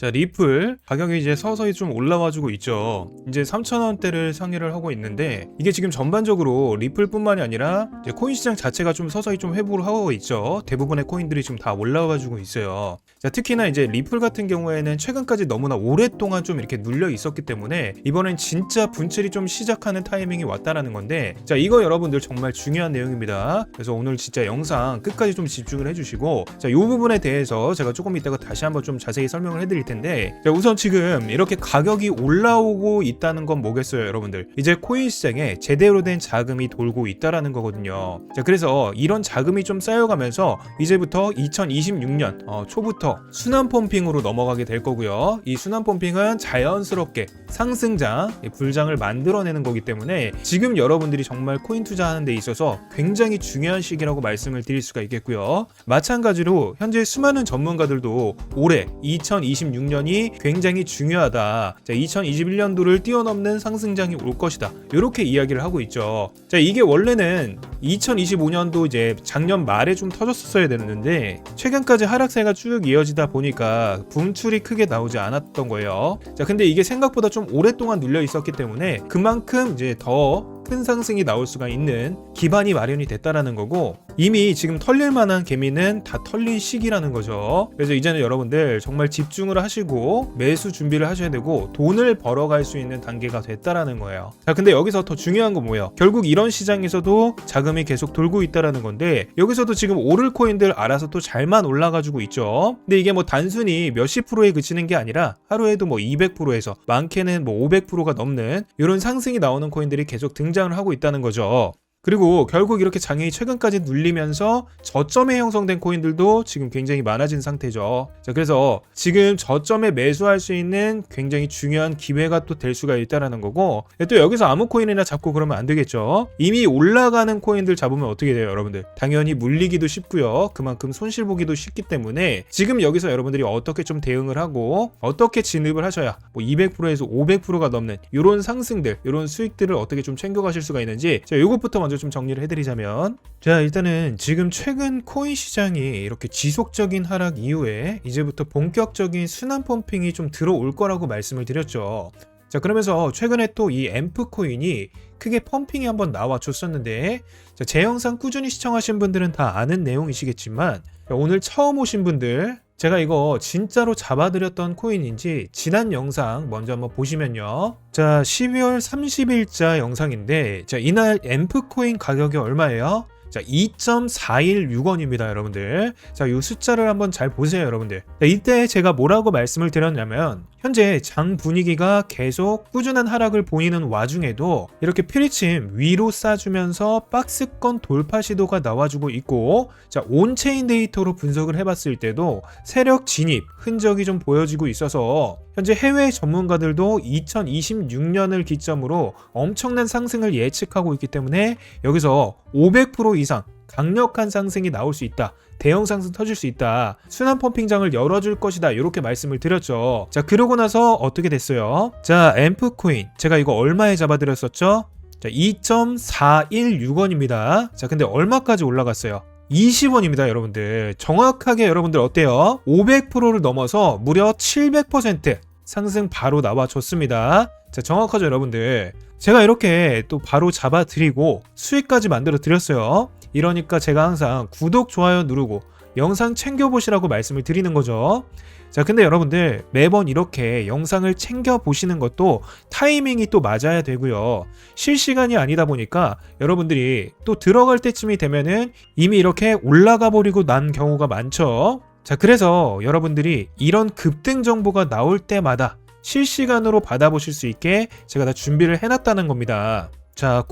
자, 리플 가격이 이제 서서히 좀 올라와주고 있죠. 이제 3,000원대를 상회를 하고 있는데 이게 지금 전반적으로 리플뿐만이 아니라 코인 시장 자체가 좀 서서히 좀 회복을 하고 있죠. 대부분의 코인들이 지금 다 올라와주고 있어요. 자, 특히나 이제 리플 같은 경우에는 최근까지 너무나 오랫동안 좀 이렇게 눌려 있었기 때문에 이번엔 진짜 분출이 좀 시작하는 타이밍이 왔다라는 건데 자, 이거 여러분들 정말 중요한 내용입니다. 그래서 오늘 진짜 영상 끝까지 좀 집중을 해주시고 자, 이 부분에 대해서 제가 조금 이따가 다시 한번 좀 자세히 설명을 해드릴 텐데 자, 우선 지금 이렇게 가격이 올라오고 있다는 건 뭐겠어요, 여러분들? 이제 코인 시장에 제대로 된 자금이 돌고 있다라는 거거든요. 자, 그래서 이런 자금이 좀 쌓여가면서 이제부터 2026년 어, 초부터 순환 펌핑으로 넘어가게 될 거고요. 이 순환 펌핑은 자연스럽게 상승장, 이 불장을 만들어내는 거기 때문에 지금 여러분들이 정말 코인 투자하는 데 있어서 굉장히 중요한 시기라고 말씀을 드릴 수가 있겠고요. 마찬가지로 현재 수많은 전문가들도 올해 2026 년이 굉장히 중요하다. 자, 2021년도를 뛰어넘는 상승장이 올 것이다. 이렇게 이야기를 하고 있죠. 자, 이게 원래는 2025년도 이제 작년 말에 좀 터졌었어야 되는데 최근까지 하락세가 쭉 이어지다 보니까 분출이 크게 나오지 않았던 거예요. 자, 근데 이게 생각보다 좀 오랫동안 눌려 있었기 때문에 그만큼 이제 더 큰 상승이 나올 수가 있는 기반이 마련이 됐다라는 거고 이미 지금 털릴 만한 개미는 다 털린 시기라는 거죠. 그래서 이제는 여러분들 정말 집중을 하시고 매수 준비를 하셔야 되고 돈을 벌어갈 수 있는 단계가 됐다라는 거예요. 자, 근데 여기서 더 중요한 건 뭐예요? 결국 이런 시장에서도 자금이 계속 돌고 있다라는 건데 여기서도 지금 오를 코인들 알아서 또 잘만 올라가지고 있죠. 근데 이게 뭐 단순히 몇십 프로에 그치는 게 아니라 하루에도 뭐 200%에서 많게는 뭐 500%가 넘는 이런 상승이 나오는 코인들이 계속 등장 을 하고 있다는 거죠. 그리고 결국 이렇게 장애이 최근까지 눌리면서 저점에 형성된 코인들도 지금 굉장히 많아진 상태죠. 자, 그래서 지금 저점에 매수할 수 있는 굉장히 중요한 기회가 또 될 수가 있다라는 거고 또 여기서 아무 코인이나 잡고 그러면 안 되겠죠. 이미 올라가는 코인들 잡으면 어떻게 돼요, 여러분들? 당연히 물리기도 쉽고요. 그만큼 손실 보기도 쉽기 때문에 지금 여기서 여러분들이 어떻게 좀 대응을 하고 어떻게 진입을 하셔야 뭐 200%에서 500%가 넘는 이런 상승들, 이런 수익들을 어떻게 좀 챙겨가실 수가 있는지 자, 이것부터 먼저 좀 정리를 해드리자면 자 일단은 지금 최근 코인 시장이 이렇게 지속적인 하락 이후에 이제부터 본격적인 순환 펌핑이 좀 들어올 거라고 말씀을 드렸죠. 자 그러면서 최근에 또 이 앰프 코인이 크게 펌핑이 한번 나와 줬었는데 자, 제 영상 꾸준히 시청하신 분들은 다 아는 내용이시겠지만 자, 오늘 처음 오신 분들 제가 이거 진짜로 잡아드렸던 코인인지 지난 영상 먼저 한번 보시면요. 자 12월 30일자 영상인데 자 이날 앰프 코인 가격이 얼마예요? 자, 2.416원입니다, 여러분들. 자, 이 숫자를 한번 잘 보세요, 여러분들. 자, 이때 제가 뭐라고 말씀을 드렸냐면, 현재 장 분위기가 계속 꾸준한 하락을 보이는 와중에도 이렇게 피리침 위로 싸주면서 박스권 돌파 시도가 나와주고 있고, 자, 온체인 데이터로 분석을 해봤을 때도 세력 진입 흔적이 좀 보여지고 있어서 현재 해외 전문가들도 2026년을 기점으로 엄청난 상승을 예측하고 있기 때문에 여기서 500% 이상 강력한 상승이 나올 수 있다. 대형 상승 터질 수 있다. 순환 펌핑장을 열어줄 것이다. 이렇게 말씀을 드렸죠. 자, 그러고 나서 어떻게 됐어요? 자, 앰프 코인. 제가 이거 얼마에 잡아드렸었죠? 자, 2.416원입니다. 자, 근데 얼마까지 올라갔어요? 20원입니다, 여러분들. 정확하게 여러분들 어때요? 500%를 넘어서 무려 700% 상승 바로 나와줬습니다. 자, 정확하죠, 여러분들. 제가 이렇게 또 바로 잡아드리고 수익까지 만들어 드렸어요. 이러니까 제가 항상 구독, 좋아요 누르고 영상 챙겨보시라고 말씀을 드리는 거죠. 자, 근데 여러분들 매번 이렇게 영상을 챙겨 보시는 것도 타이밍이 또 맞아야 되고요. 실시간이 아니다 보니까 여러분들이 또 들어갈 때쯤이 되면은 이미 이렇게 올라가 버리고 난 경우가 많죠. 자, 그래서 여러분들이 이런 급등 정보가 나올 때마다 실시간으로 받아보실 수 있게 제가 다 준비를 해놨다는 겁니다. 자,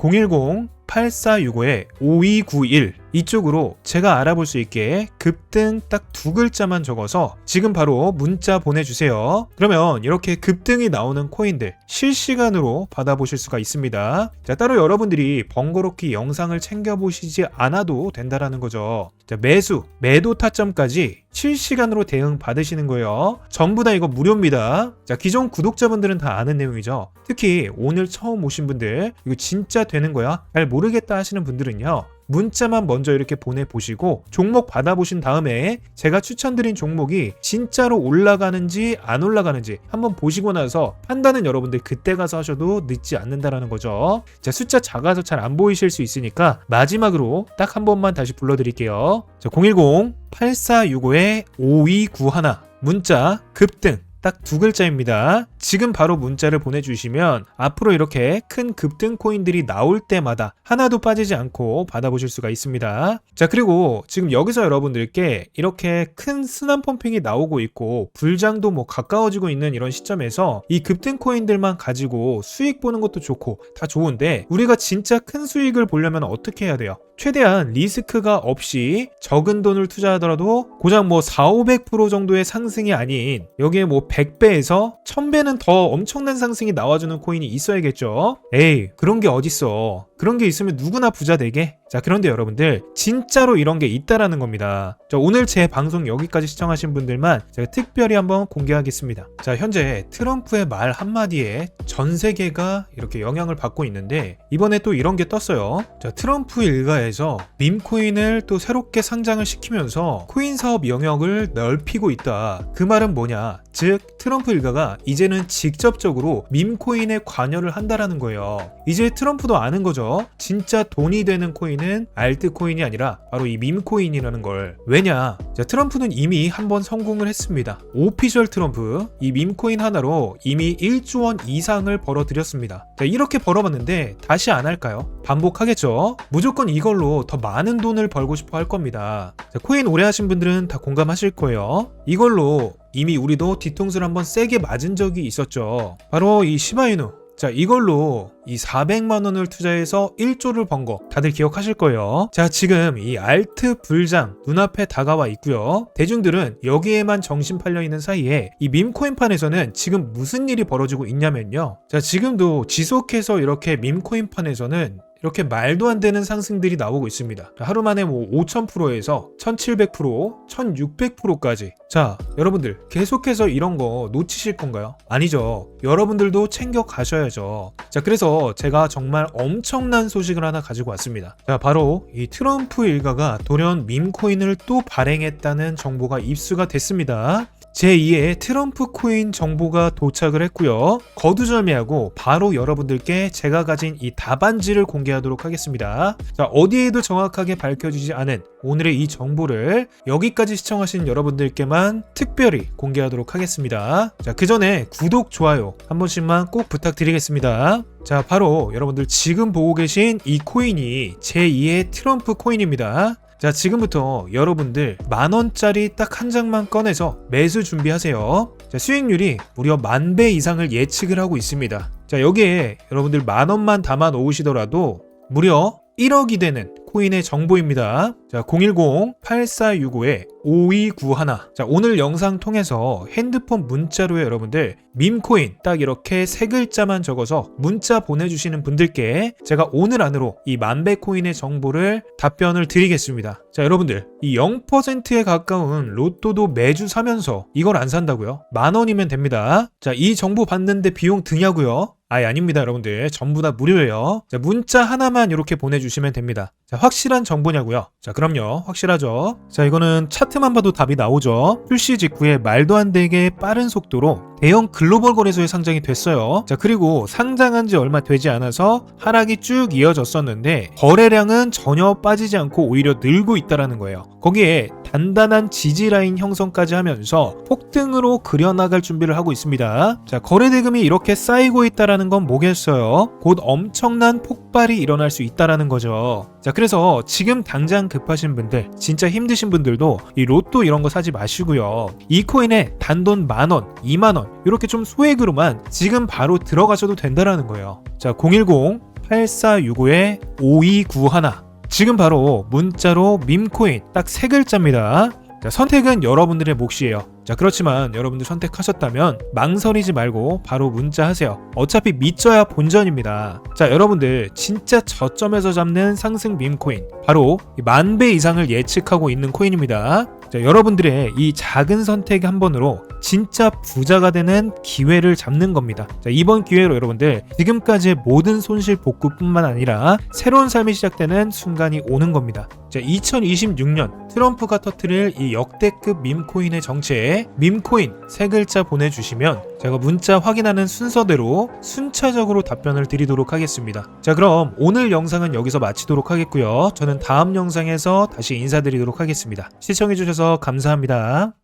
010-8465-5291 이쪽으로 제가 알아볼 수 있게 급등 딱 두 글자만 적어서 지금 바로 문자 보내주세요. 그러면 이렇게 급등이 나오는 코인들 실시간으로 받아보실 수가 있습니다. 자, 따로 여러분들이 번거롭게 영상을 챙겨보시지 않아도 된다라는 거죠. 자, 매수, 매도 타점까지 실시간으로 대응 받으시는 거예요. 전부 다 이거 무료입니다. 자, 기존 구독자분들은 다 아는 내용이죠. 특히 오늘 처음 오신 분들, 이거 진짜 되는 거야? 잘 모르겠다 하시는 분들은요. 문자만 먼저 이렇게 보내보시고 종목 받아보신 다음에 제가 추천드린 종목이 진짜로 올라가는지 안 올라가는지 한번 보시고 나서 판단은 여러분들 그때 가서 하셔도 늦지 않는다라는 거죠. 자, 숫자 작아서 잘 안 보이실 수 있으니까 마지막으로 딱 한 번만 다시 불러드릴게요. 자, 010-8465-5291 문자 급등 딱 두 글자입니다. 지금 바로 문자를 보내주시면 앞으로 이렇게 큰 급등 코인들이 나올 때마다 하나도 빠지지 않고 받아보실 수가 있습니다. 자, 그리고 지금 여기서 여러분들께 이렇게 큰 순환 펌핑이 나오고 있고 불장도 뭐 가까워지고 있는 이런 시점에서 이 급등 코인들만 가지고 수익 보는 것도 좋고 다 좋은데 우리가 진짜 큰 수익을 보려면 어떻게 해야 돼요? 최대한 리스크가 없이 적은 돈을 투자하더라도 고작 뭐 4, 500% 정도의 상승이 아닌 여기에 뭐 100배에서 1000배는 더 엄청난 상승이 나와주는 코인이 있어야겠죠. 에이, 그런 게 어딨어. 그런 게 있으면 누구나 부자 되게. 자, 그런데 여러분들 진짜로 이런 게 있다라는 겁니다. 자, 오늘 제 방송 여기까지 시청하신 분들만 제가 특별히 한번 공개하겠습니다. 자, 현재 트럼프의 말 한마디에 전 세계가 이렇게 영향을 받고 있는데 이번에 또 이런 게 떴어요. 자, 트럼프 일가에서 밈코인을 또 새롭게 상장을 시키면서 코인 사업 영역을 넓히고 있다. 그 말은 뭐냐? 즉 트럼프 일가가 이제는 직접적으로 밈코인에 관여를 한다라는 거예요. 이제 트럼프도 아는 거죠. 진짜 돈이 되는 코인 은 알트코인이 아니라 바로 이 밈코인이라는 걸. 왜냐? 자, 트럼프는 이미 한 번 성공을 했습니다. 오피셜 트럼프 이 밈코인 하나로 이미 1조 원 이상을 벌어들였습니다. 자, 이렇게 벌어봤는데 다시 안 할까요? 반복하겠죠. 무조건 이걸로 더 많은 돈을 벌고 싶어 할 겁니다. 자, 코인 오래 하신 분들은 다 공감하실 거예요. 이걸로 이미 우리도 뒤통수를 한번 세게 맞은 적이 있었죠. 바로 이 시바이누. 자, 이걸로 이 400만 원을 투자해서 1조를 번 거 다들 기억하실 거예요. 자, 지금 이 알트 불장 눈앞에 다가와 있고요. 대중들은 여기에만 정신 팔려 있는 사이에 이 밈코인판에서는 지금 무슨 일이 벌어지고 있냐면요. 자, 지금도 지속해서 이렇게 밈코인판에서는 이렇게 말도 안 되는 상승들이 나오고 있습니다. 하루 만에 뭐 5000%에서 1700%, 1600%까지. 자, 여러분들 계속해서 이런 거 놓치실 건가요? 아니죠. 여러분들도 챙겨 가셔야죠. 자, 그래서 제가 정말 엄청난 소식을 하나 가지고 왔습니다. 자, 바로 이 트럼프 일가가 돌연 밈코인을 또 발행했다는 정보가 입수가 됐습니다. 제2의 트럼프 코인 정보가 도착을 했고요. 거두절미하고 바로 여러분들께 제가 가진 이 답안지를 공개하도록 하겠습니다. 자, 어디에도 정확하게 밝혀지지 않은 오늘의 이 정보를 여기까지 시청하신 여러분들께만 특별히 공개하도록 하겠습니다. 자, 그 전에 구독, 좋아요 한 번씩만 꼭 부탁드리겠습니다. 자, 바로 여러분들 지금 보고 계신 이 코인이 제2의 트럼프 코인입니다. 자, 지금부터 여러분들 만 원짜리 딱 한 장만 꺼내서 매수 준비하세요. 자, 수익률이 무려 만 배 이상을 예측을 하고 있습니다. 자, 여기에 여러분들 만 원만 담아 놓으시더라도 무려 1억이 되는 코인의 정보입니다. 자, 010-8465-5291. 자, 오늘 영상 통해서 핸드폰 문자로 여러분들 밈코인 딱 이렇게 세 글자만 적어서 문자 보내주시는 분들께 제가 오늘 안으로 이 만배 코인의 정보를 답변을 드리겠습니다. 자, 여러분들 이 0%에 가까운 로또도 매주 사면서 이걸 안 산다고요? 만 원이면 됩니다. 자, 이 정보 받는데 비용 드냐고요? 아예 아닙니다, 여러분들. 전부 다 무료예요. 자, 문자 하나만 이렇게 보내주시면 됩니다. 자, 확실한 정보냐고요? 자, 그럼요. 확실하죠. 자, 이거는 차트만 봐도 답이 나오죠. 출시 직후에 말도 안 되게 빠른 속도로 대형 글로벌 거래소에 상장이 됐어요. 자, 그리고 상장한 지 얼마 되지 않아서 하락이 쭉 이어졌었는데 거래량은 전혀 빠지지 않고 오히려 늘고 있다라는 거예요. 거기에 단단한 지지 라인 형성까지 하면서 폭등으로 그려나갈 준비를 하고 있습니다. 자, 거래 대금이 이렇게 쌓이고 있다라는 건 뭐겠어요? 곧 엄청난 폭발이 일어날 수 있다라는 거죠. 자, 그래서 지금 당장 급하신 분들, 진짜 힘드신 분들도 이 로또 이런 거 사지 마시고요. 이 코인에 단돈 만 원, 2만 원 이렇게 좀 소액으로만 지금 바로 들어가셔도 된다라는 거예요. 자, 010 8465-5291 지금 바로 문자로 밈코인 딱 세 글자입니다. 자, 선택은 여러분들의 몫이에요. 자, 그렇지만 여러분들 선택하셨다면 망설이지 말고 바로 문자 하세요. 어차피 믿져야 본전입니다. 자, 여러분들 진짜 저점에서 잡는 상승 밈코인 바로 만 배 이상을 예측하고 있는 코인입니다. 자, 여러분들의 이 작은 선택 한 번으로 진짜 부자가 되는 기회를 잡는 겁니다. 자, 이번 기회로 여러분들 지금까지의 모든 손실 복구뿐만 아니라 새로운 삶이 시작되는 순간이 오는 겁니다. 자, 2026년 트럼프가 터트릴 이 역대급 밈코인의 정체에 밈코인 세 글자 보내주시면 제가 문자 확인하는 순서대로 순차적으로 답변을 드리도록 하겠습니다. 자, 그럼 오늘 영상은 여기서 마치도록 하겠고요. 저는 다음 영상에서 다시 인사드리도록 하겠습니다. 시청해주셔서 감사합니다.